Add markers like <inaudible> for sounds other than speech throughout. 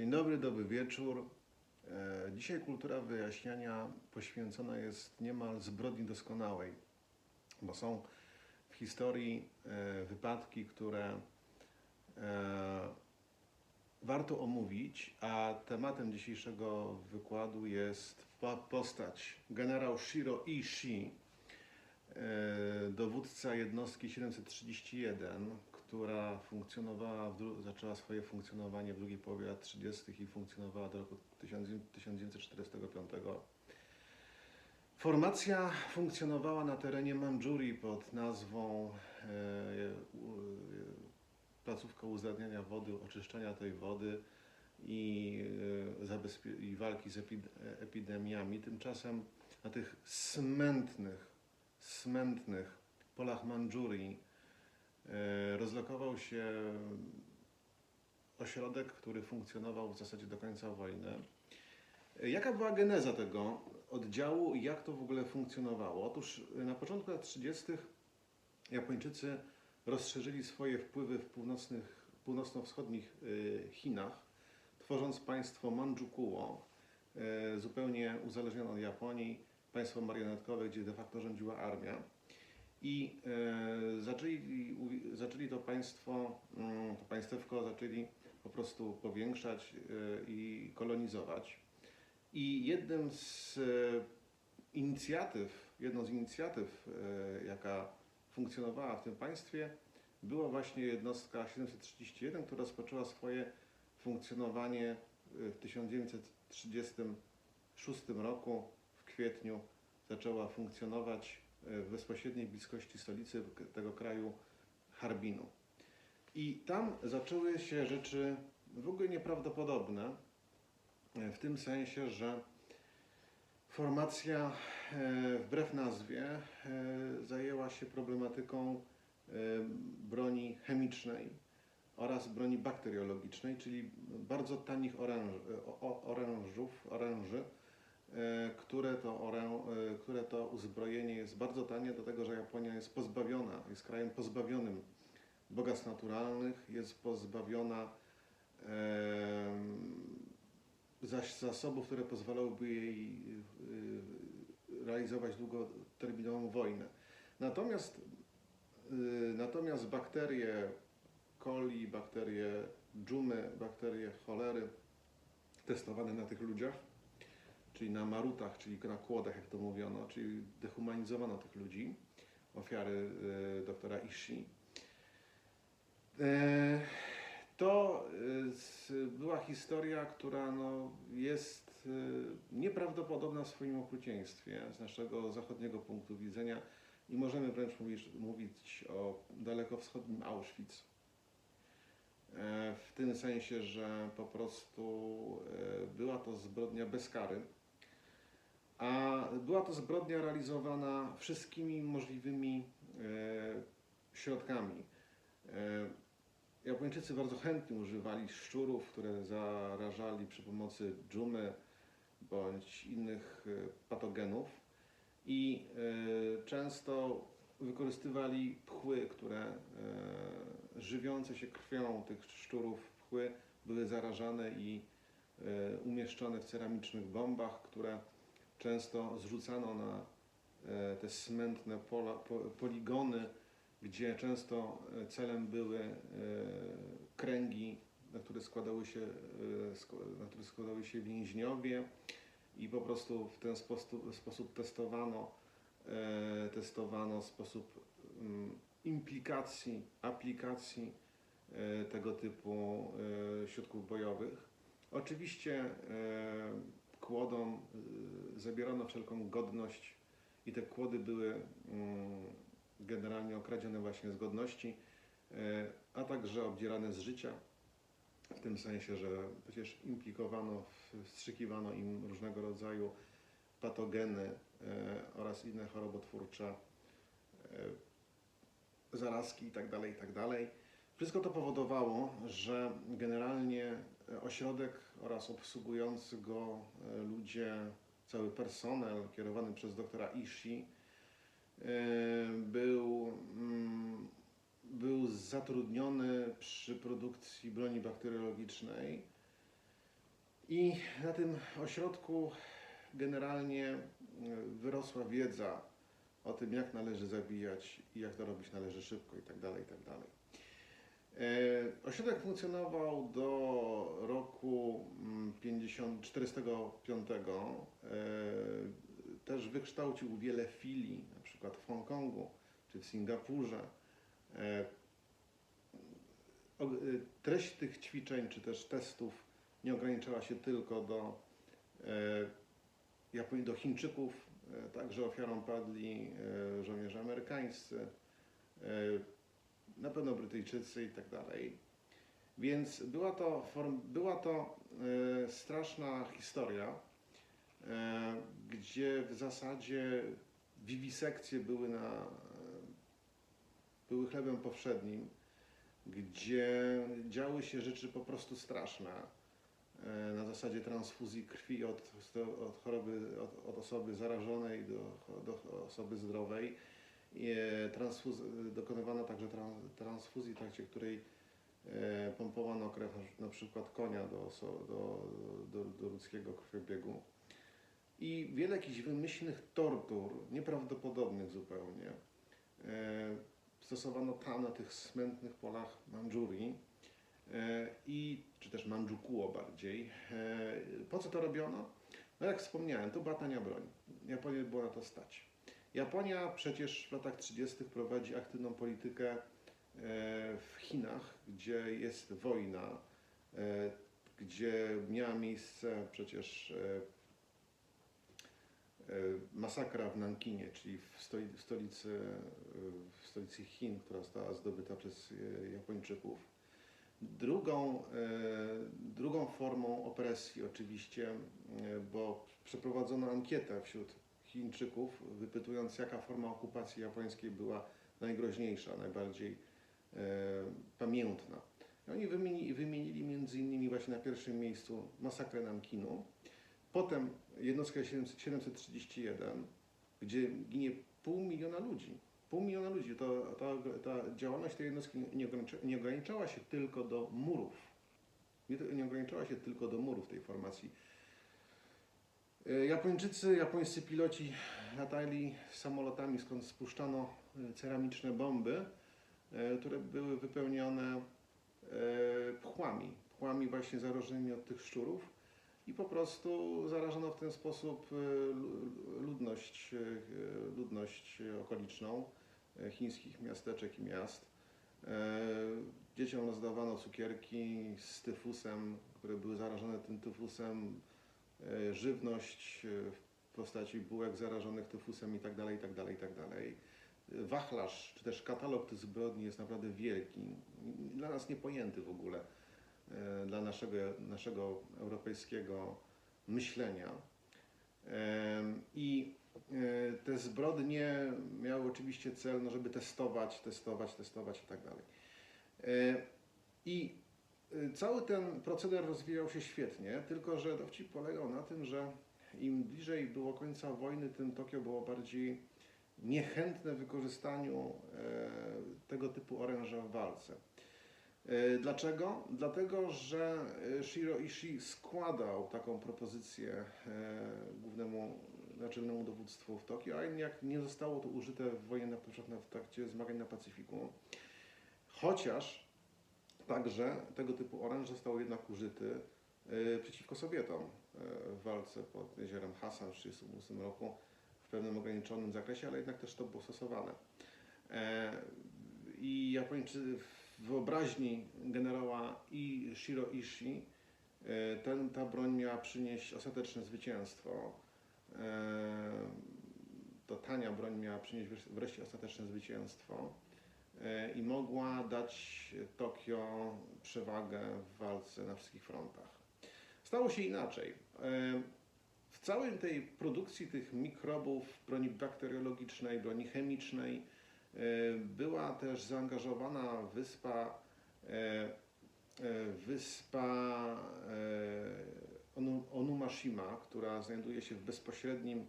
Dzień dobry, dobry wieczór. E, Dzisiaj kultura wyjaśniania poświęcona jest niemal zbrodni doskonałej, bo są w historii e, wypadki, które e, warto omówić, a tematem dzisiejszego wykładu jest postać generał Shiro Ishii, dowódca jednostki 731, która funkcjonowała, zaczęła swoje funkcjonowanie w drugiej połowie lat 30. i funkcjonowała do roku 1000 1945. Formacja funkcjonowała na terenie Mandżurii pod nazwą e, placówka uzgadniania wody, oczyszczania tej wody i, e, i walki z epid- epidemiami. Tymczasem na tych smętnych, smętnych polach Mandżurii rozlokował się ośrodek, który funkcjonował w zasadzie do końca wojny. E, Jaka była geneza tego oddziału i jak to w ogóle funkcjonowało? Otóż e, na początku lat 30. Japończycy rozszerzyli swoje wpływy w północnych, północno-wschodnich e, Chinach, tworząc państwo Mandżukuo, e, zupełnie uzależnione od Japonii, państwo marionetkowe, gdzie de facto rządziła armia. I e, zaczęli, zaczęli to państwo, mm, to państewko zaczęli po prostu powiększać e, i kolonizować. I jednym z e, inicjatyw, jedną z inicjatyw, jaka funkcjonowała w tym państwie, była właśnie jednostka 731, która rozpoczęła swoje funkcjonowanie w 1936 roku, w kwietniu zaczęła funkcjonować w bezpośredniej bliskości stolicy tego kraju, Harbinu. I tam zaczęły się rzeczy w ogóle nieprawdopodobne, w tym sensie, że formacja e, wbrew nazwie e, zajęła się problematyką e, broni chemicznej oraz broni bakteriologicznej, czyli bardzo tanich oręż, orężów, oręży, które to, orę, e, które to uzbrojenie jest bardzo tanie, dlatego że Japonia jest pozbawiona, jest krajem pozbawionym bogactw naturalnych, jest pozbawiona zaś zasobów, które pozwalałyby jej y, realizować długoterminową wojnę. Natomiast, natomiast bakterie coli, bakterie dżumy, bakterie cholery testowane na tych ludziach, czyli na marutach, czyli na kłodach, jak to mówiono, czyli dehumanizowano tych ludzi, ofiary y, doktora Ishii. E, To z- była historia, która no, jest nieprawdopodobna w swoim okrucieństwie z naszego zachodniego punktu widzenia i możemy wręcz mówić, mówić o dalekowschodnim Auschwitz. E, W tym sensie, że po prostu e, była to zbrodnia bez kary, a była to zbrodnia realizowana wszystkimi możliwymi e, środkami. E, Japończycy bardzo chętnie używali szczurów, które zarażali przy pomocy dżumy bądź innych e, patogenów i często wykorzystywali pchły, które żywiące się krwią tych szczurów pchły były zarażane i umieszczone w ceramicznych bombach, które często zrzucano na e, te smętne pola, po, poligony, gdzie często e, celem były e, kręgi, na które składały się, na które składały się więźniowie i po prostu w ten sposób, sposób testowano, testowano sposób mm, implikacji, aplikacji tego typu środków bojowych. Oczywiście kłodom e, zabierano wszelką godność i te kłody były mm, generalnie okradzione właśnie z godności, e, a także obdzierane z życia. W tym sensie, że przecież implikowano, wstrzykiwano im różnego rodzaju patogeny e, oraz inne chorobotwórcze, e, zarazki itd., itd. Wszystko to powodowało, że generalnie ośrodek oraz obsługujący go e, ludzie, cały personel kierowany przez doktora Ishii e, był, mm, był zatrudniony przy produkcji broni bakteriologicznej. I na tym ośrodku generalnie e, wyrosła wiedza o tym, jak należy zabijać i jak to robić należy szybko i tak Ośrodek funkcjonował do roku mm, 50, 45. E, Też wykształcił wiele filii, na przykład w Hongkongu czy w Singapurze. E, e, Treść tych ćwiczeń czy też testów nie ograniczała się tylko do, e, Japonii, do Chińczyków, e, także ofiarą padli e, żołnierze amerykańscy, e, na pewno Brytyjczycy i tak dalej. Więc była to, form, była to e, straszna historia, e, gdzie w zasadzie wiwisekcje były, na, e, były chlebem powszednim, gdzie działy się rzeczy po prostu straszne e, na zasadzie transfuzji krwi od, od choroby, od, od osoby zarażonej do, do osoby zdrowej. E, Transfuz, dokonywano także tran, transfuzji, w trakcie której e, pompowano krew na, przykład konia do, do, do, do ludzkiego krwiobiegu. I wiele jakichś wymyślnych tortur, nieprawdopodobnych zupełnie, e, stosowano tam na tych smętnych polach Mandżurii e, i czy też Mandżukuo bardziej. E, Po co to robiono? No jak wspomniałem, to była tania broń. Japonia była na to stać. Japonia przecież w latach 30. prowadzi aktywną politykę e, w Chinach, gdzie jest wojna, e, gdzie miała miejsce przecież e, masakra w Nankinie, czyli w stoli- w stolicy, w stolicy Chin, która została zdobyta przez Japończyków. Drugą, drugą formą opresji oczywiście, bo przeprowadzono ankietę wśród Chińczyków, wypytując jaka forma okupacji japońskiej była najgroźniejsza, najbardziej e, pamiętna. I oni wymienili, wymienili między innymi właśnie na pierwszym miejscu masakrę Nankinu, potem jednostkę 731, gdzie ginie pół miliona ludzi. Pół miliona ludzi. To, to, ta działalność tej jednostki nie, ogranicza, nie ograniczała się tylko do murów. Nie, nie ograniczała się tylko do murów tej formacji. E, Japończycy, japońscy piloci latali samolotami, skąd spuszczano e, ceramiczne bomby, e, które były wypełnione pchłami, pchłami właśnie zarażonymi od tych szczurów i po prostu zarażono w ten sposób lu- ludność, ludność okoliczną chińskich miasteczek i miast. Dzieciom rozdawano cukierki z tyfusem, które były zarażone tym tyfusem, żywność e, w postaci bułek zarażonych tyfusem i tak dalej, i tak dalej, i tak dalej. E, Wachlarz, czy też katalog tych zbrodni jest naprawdę wielki, dla nas niepojęty w ogóle, e, dla naszego, naszego europejskiego myślenia. I e, te zbrodnie miały oczywiście cel, no, żeby testować, testować, testować i tak dalej. E, I e, cały ten proceder rozwijał się świetnie, tylko że dowcip polegał na tym, że im bliżej było końca wojny, tym Tokio było bardziej niechętne wykorzystaniu e, tego typu oręża w walce. E, Dlaczego? Dlatego, że e, Shiro Ishii składał taką propozycję głównemu naczelnemu dowództwu w Tokio, a jednak nie zostało to użyte w wojnie na, na w trakcie zmagań na Pacyfiku. Chociaż także tego typu oręż został jednak użyty e, przeciwko Sowietom e, w walce pod jeziorem Hasan w 1938 roku w pewnym ograniczonym zakresie, ale jednak też to było stosowane. E, I Japończycy w wyobraźni generała i Shiro Ishii ten, ta broń miała przynieść ostateczne zwycięstwo. To tania broń miała przynieść wreszcie- ostateczne zwycięstwo i mogła dać Tokio przewagę w walce na wszystkich frontach. Stało się inaczej. E, W całej tej produkcji tych mikrobów, broni bakteriologicznej, broni chemicznej, e, była też zaangażowana wyspa, e, e, wyspa e, Onu- Onumashima, która znajduje się w bezpośrednim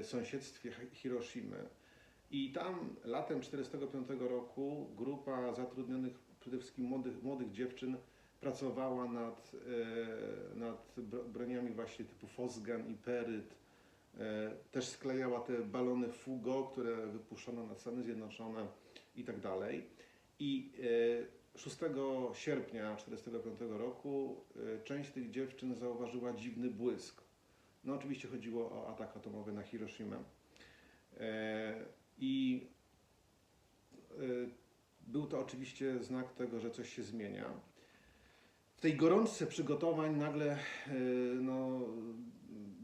e, sąsiedztwie Hi- Hiroshimy. I tam latem 1945 roku grupa zatrudnionych przede wszystkim młodych, młodych dziewczyn pracowała nad, e, nad bro- broniami właśnie typu Fosgan i Peryt. E, Też sklejała te balony Fugo, które wypuszczono na Stany Zjednoczone i tak dalej. I e, 6 sierpnia 1945 roku e, część tych dziewczyn zauważyła dziwny błysk. No oczywiście chodziło o atak atomowy na Hiroshima. E, I e, był to oczywiście znak tego, że coś się zmienia. W tej gorączce przygotowań nagle e, no,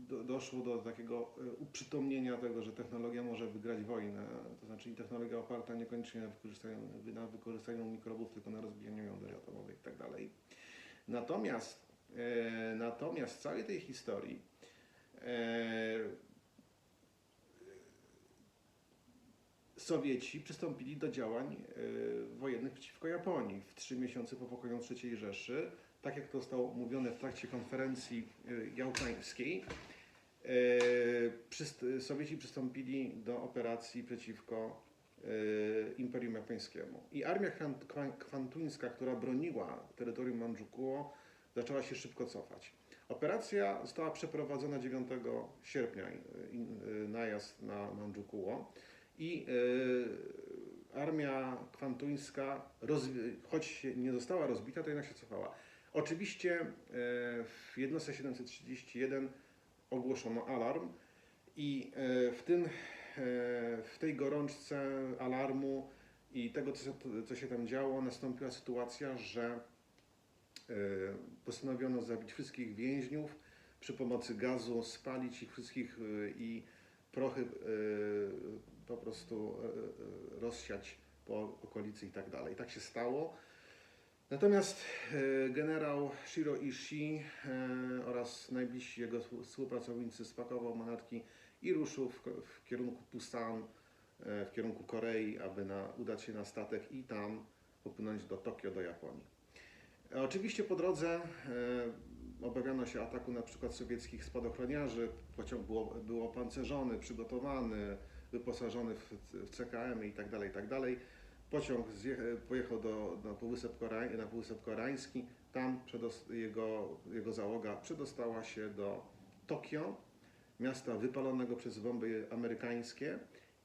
do, doszło do takiego e, uprzytomnienia tego, że technologia może wygrać wojnę. To znaczy technologia oparta niekoniecznie na wykorzystaniu, na wykorzystaniu mikrobów, tylko na rozbijaniu jąder atomowych itd. Natomiast, e, natomiast w całej tej historii Sowieci przystąpili do działań e, wojennych przeciwko Japonii w trzy miesiące po pokoju III Rzeszy. Tak jak to zostało mówione w trakcie konferencji e, jałtańskiej, e, Sowieci przystąpili do operacji przeciwko Imperium Japońskiemu. I armia kwan- kwan- kwantuńska, która broniła terytorium Mandżukuo, zaczęła się szybko cofać. Operacja została przeprowadzona 9 sierpnia, najazd na Mandżukuo. I e, armia kwantuńska, choć nie została rozbita, to jednak się cofała. Oczywiście e, w jednostce 731 ogłoszono alarm i e, w, tym, e, w tej gorączce alarmu i tego, co, co się tam działo, nastąpiła sytuacja, że e, postanowiono zabić wszystkich więźniów przy pomocy gazu, spalić ich wszystkich e, i prochy e, po prostu e, e, rozsiać po okolicy i tak dalej. Tak się stało. Natomiast generał Shiro Ishii oraz najbliżsi jego współ- współpracownicy spakował manatki i ruszył w, kierunku Pusan, w kierunku Korei, aby na, udać się na statek i tam popłynąć do Tokio, do Japonii. Oczywiście po drodze obawiano się ataku na przykład sowieckich spadochroniarzy. Pociąg był, był opancerzony, przygotowany, wyposażony w, w CKM tak tak dalej. Pociąg pojechał do, na, Półwysep na Półwysep Koreański. Tam jego, jego załoga przedostała się do Tokio, miasta wypalonego przez bomby amerykańskie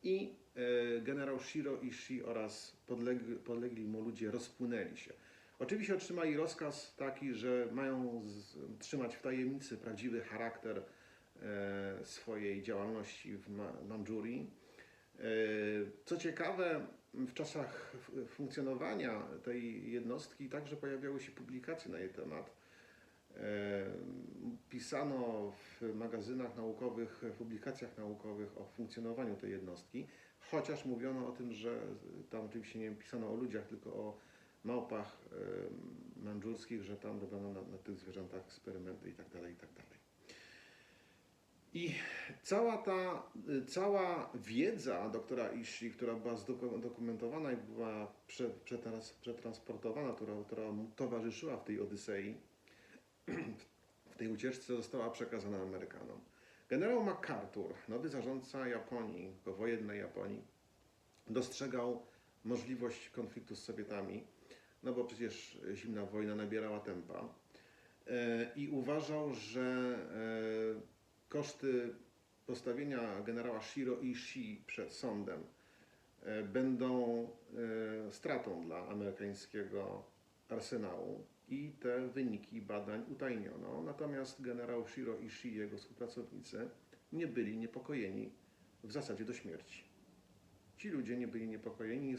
i e, generał Shiro Ishii oraz podlegli, podlegli mu ludzie rozpłynęli się. Oczywiście otrzymali rozkaz taki, że mają z, trzymać w tajemnicy prawdziwy charakter e, swojej działalności w Ma- Mandżurii. E, co ciekawe, w czasach funkcjonowania tej jednostki także pojawiały się publikacje na jej temat. E, Pisano w magazynach naukowych, w publikacjach naukowych o funkcjonowaniu tej jednostki, chociaż mówiono o tym, że tam oczywiście nie pisano o ludziach, tylko o małpach mandżurskich, że tam robiono na, na tych zwierzętach eksperymenty i tak dalej, i tak dalej. I cała ta, y, cała wiedza doktora Ishii, która była zdokumentowana i była prze, przetrans, przetransportowana, która, która mu towarzyszyła w tej Odysei, w tej ucieczce została przekazana Amerykanom. Generał MacArthur, nowy zarządca Japonii, wojennej Japonii, dostrzegał możliwość konfliktu z Sowietami, no bo przecież zimna wojna nabierała tempa e, i uważał, że e, koszty postawienia generała Shiro Ishii przed sądem e, będą stratą dla amerykańskiego arsenału i te wyniki badań utajniono. Natomiast generał Shiro Ishii i jego współpracownicy nie byli niepokojeni w zasadzie do śmierci. Ci ludzie nie byli niepokojeni,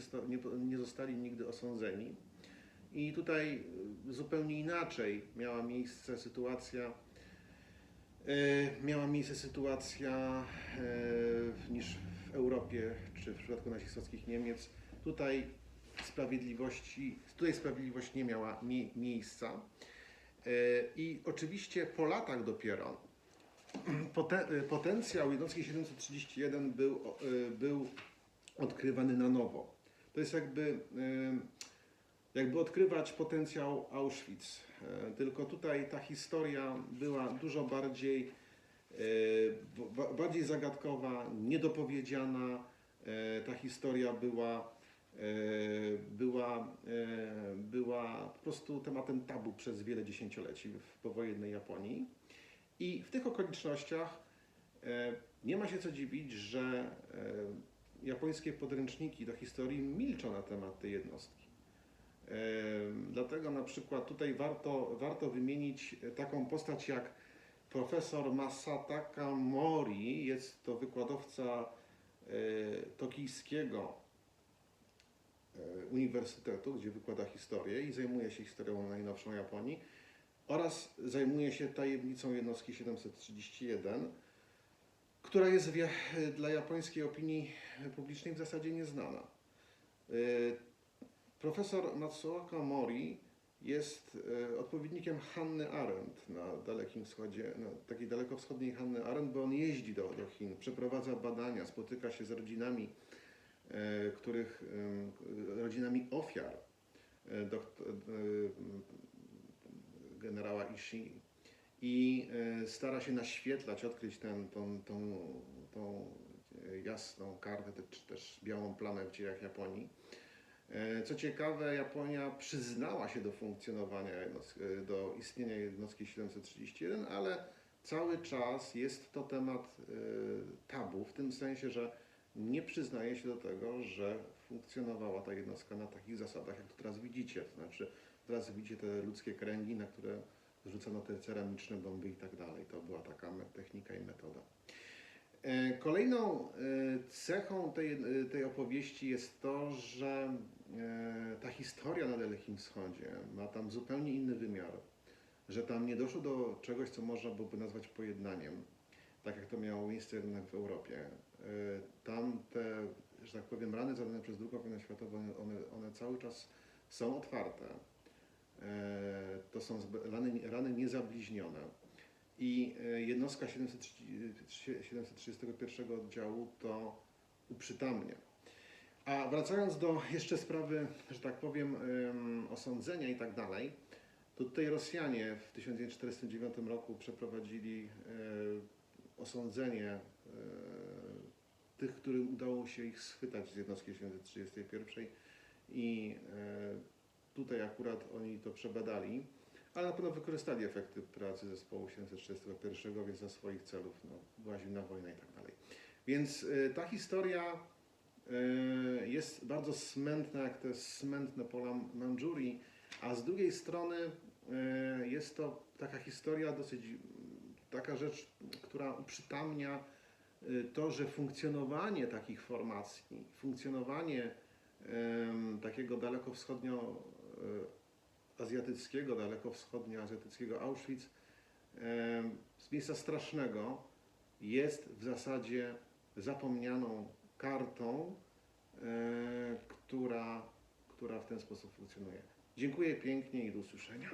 nie zostali nigdy osądzeni. I tutaj y, zupełnie inaczej miała miejsce sytuacja, e, miała miejsce sytuacja e, niż w Europie czy w przypadku nazistowskich Niemiec. Tutaj sprawiedliwości, tutaj sprawiedliwość nie miała mie- miejsca. I oczywiście po latach dopiero <clears throat> poten- potencjał jednostki 731 był, był odkrywany na nowo. To jest jakby, jakby odkrywać potencjał Auschwitz. E, Tylko tutaj ta historia była dużo bardziej, e, ba- bardziej zagadkowa, niedopowiedziana. E, Ta historia była była, była po prostu tematem tabu przez wiele dziesięcioleci w powojennej Japonii. I w tych okolicznościach nie ma się co dziwić, że japońskie podręczniki do historii milczą na temat tej jednostki. E, Dlatego na przykład tutaj warto, warto wymienić taką postać jak profesor Masataka Mori. Jest to wykładowca e, tokijskiego e, uniwersytetu, gdzie wykłada historię i zajmuje się historią najnowszą Japonii oraz zajmuje się tajemnicą jednostki 731, która jest dla japońskiej opinii publicznej w zasadzie nieznana. Profesor Matsuoka Mori jest y, odpowiednikiem Hanny Arendt na Dalekim Wschodzie, na takiej dalekowschodniej Hanny Arendt, bo on jeździ do, do Chin, przeprowadza badania, spotyka się z rodzinami, y, których, y, rodzinami ofiar generała Ishii i e, stara się naświetlać, odkryć ten, tą, tą, tą e, jasną kartę, czy też białą plamę w dziejach Japonii. E, Co ciekawe, Japonia przyznała się do funkcjonowania, e, do istnienia jednostki 731, ale cały czas jest to temat e, tabu, w tym sensie, że nie przyznaje się do tego, że funkcjonowała ta jednostka na takich zasadach, jak to teraz widzicie. To znaczy, teraz widzicie te ludzkie kręgi, na które rzucano te ceramiczne bomby i tak dalej. To była taka technika i metoda. E, Kolejną e, cechą tej, e, tej opowieści jest to, że ta historia na Dalekim Wschodzie ma tam zupełnie inny wymiar, że tam nie doszło do czegoś, co można byłoby nazwać pojednaniem, tak jak to miało miejsce jednak w Europie. Tam te, że tak powiem, rany zadane przez II wojnę światową, one, one cały czas są otwarte. To są rany, rany niezabliźnione. I e, jednostka 730 731 oddziału to uprzytamnia. A wracając do jeszcze sprawy, że tak powiem, em, osądzenia i tak dalej, to tutaj Rosjanie w 1949 roku przeprowadzili e, osądzenie e, tych, którym udało się ich schwytać z jednostki 731 i tutaj akurat oni to przebadali, ale na pewno wykorzystali efekty pracy zespołu 731, więc dla swoich celów, no, była zimna wojna i tak dalej. Więc e, ta historia e, jest bardzo smętna, jak te smętne pola Mandżurii, a z drugiej strony e, jest to taka historia dosyć, taka rzecz, która uprzytamnia to, że funkcjonowanie takich formacji, funkcjonowanie takiego dalekowschodnio azjatyckiego, dalekowschodnio-azjatyckiego Auschwitz z miejsca strasznego jest w zasadzie zapomnianą kartą, która, która w ten sposób funkcjonuje. Dziękuję pięknie i do usłyszenia.